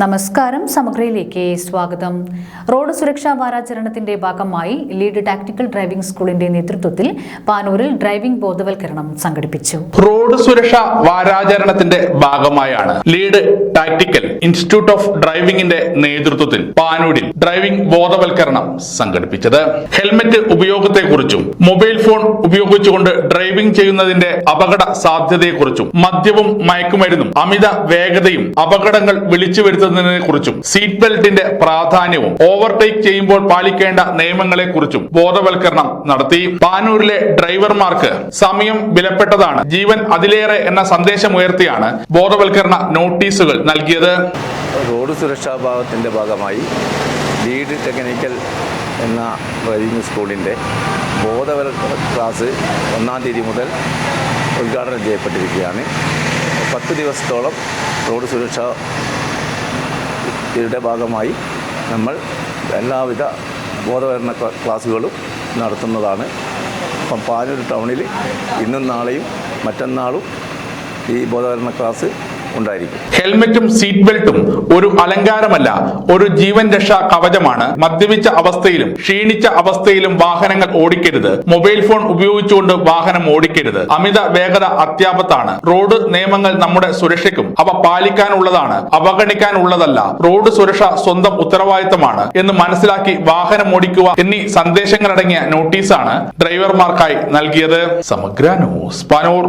നമസ്കാരം. സമഗ്രയിലേക്ക് സ്വാഗതം. റോഡ് സുരക്ഷാ വാരാചരണത്തിന്റെ ഭാഗമായി ലീഡ് ടാക്ടിക്കൽ ഡ്രൈവിംഗ് സ്കൂളിന്റെ നേതൃത്വത്തിൽ പാനൂരിൽ ഡ്രൈവിംഗ് ബോധവൽക്കരണം സംഘടിപ്പിച്ചു. റോഡ് സുരക്ഷാ വാരാചരണത്തിന്റെ ഭാഗമായാണ് ലീഡ് ടാക്ടിക്കൽ ഇൻസ്റ്റിറ്റ്യൂട്ട് ഓഫ് ഡ്രൈവിംഗിന്റെ നേതൃത്വത്തിൽ പാനൂരിൽ ഡ്രൈവിംഗ് ബോധവൽക്കരണം സംഘടിപ്പിച്ചത്. ഹെൽമറ്റ് ഉപയോഗത്തെക്കുറിച്ചും മൊബൈൽ ഫോൺ ഉപയോഗിച്ചുകൊണ്ട് ഡ്രൈവിംഗ് ചെയ്യുന്നതിന്റെ അപകട സാധ്യതയെക്കുറിച്ചും മദ്യവും മയക്കുമരുന്നും അമിത വേഗതയും അപകടങ്ങൾ വിളിച്ചു വരുത്തുന്നതിനെ കുറിച്ചും സീറ്റ് ബെൽറ്റിന്റെ പ്രാധാന്യവും ഓവർടേക്ക് ചെയ്യുമ്പോൾ പാലിക്കേണ്ട നിയമങ്ങളെ കുറിച്ചും ബോധവൽക്കരണം നടത്തി. പാനൂരിലെ ഡ്രൈവർമാർക്ക് സമയം വിലപ്പെട്ടതാണ്. ജീവൻ അതിലേറെ എന്ന സന്ദേശം ഉയർത്തിയാണ് ബോധവൽക്കരണ നോട്ടീസുകൾ നൽകിയത്. റോഡ് സുരക്ഷാ ഭാഗത്തിന്റെ ഭാഗമായി ലീഡ് ടെക്നിക്കൽ എന്ന ഡ്രൈവിംഗ് സ്കൂളിന്റെ ബോധവൽക്കരണ ക്ലാസ് ഒന്നാം തീയതി മുതൽ ഉദ്ഘാടനം ചെയ്യപ്പെട്ടിരിക്കുകയാണ്. പത്ത് ദിവസത്തോളം റോഡ് സുരക്ഷ യുടെ ഭാഗമായി നമ്മൾ എല്ലാവിധ ബോധവൽക്കരണ ക്ലാ- ക്ലാസ്സുകളും നടത്തുന്നതാണ്. അപ്പം പാനൂർ ടൗണിൽ ഇന്നും നാളെയും മറ്റന്നാളും ഈ ബോധവൽക്കരണ ക്ലാസ് ഉണ്ടായിരിക്കും. ഹെൽമെറ്റും സീറ്റ് ബെൽറ്റും ഒരു അലങ്കാരമല്ല ഒരു ജീവൻ രക്ഷാ കവചമാണ്. മദ്യപിച്ച അവസ്ഥയിലും ക്ഷീണിച്ച അവസ്ഥയിലും വാഹനങ്ങൾ ഓടിക്കരുത്. മൊബൈൽ ഫോൺ ഉപയോഗിച്ചുകൊണ്ട് വാഹനം ഓടിക്കരുത്. അമിത വേഗത അത്യാപത്താണ്. റോഡ് നിയമങ്ങൾ നമ്മുടെ സുരക്ഷയ്ക്കും അവ പാലിക്കാനുള്ളതാണ്. അവഗണിക്കാനുള്ളതല്ല. റോഡ് സുരക്ഷ സ്വന്തം ഉത്തരവാദിത്തമാണ് എന്ന് മനസ്സിലാക്കി വാഹനം ഓടിക്കുക എന്നീ സന്ദേശങ്ങളടങ്ങിയ നോട്ടീസാണ് ഡ്രൈവർമാർക്കായി നൽകിയത്. സമഗ്ര ന്യൂസ് പാനൂർ.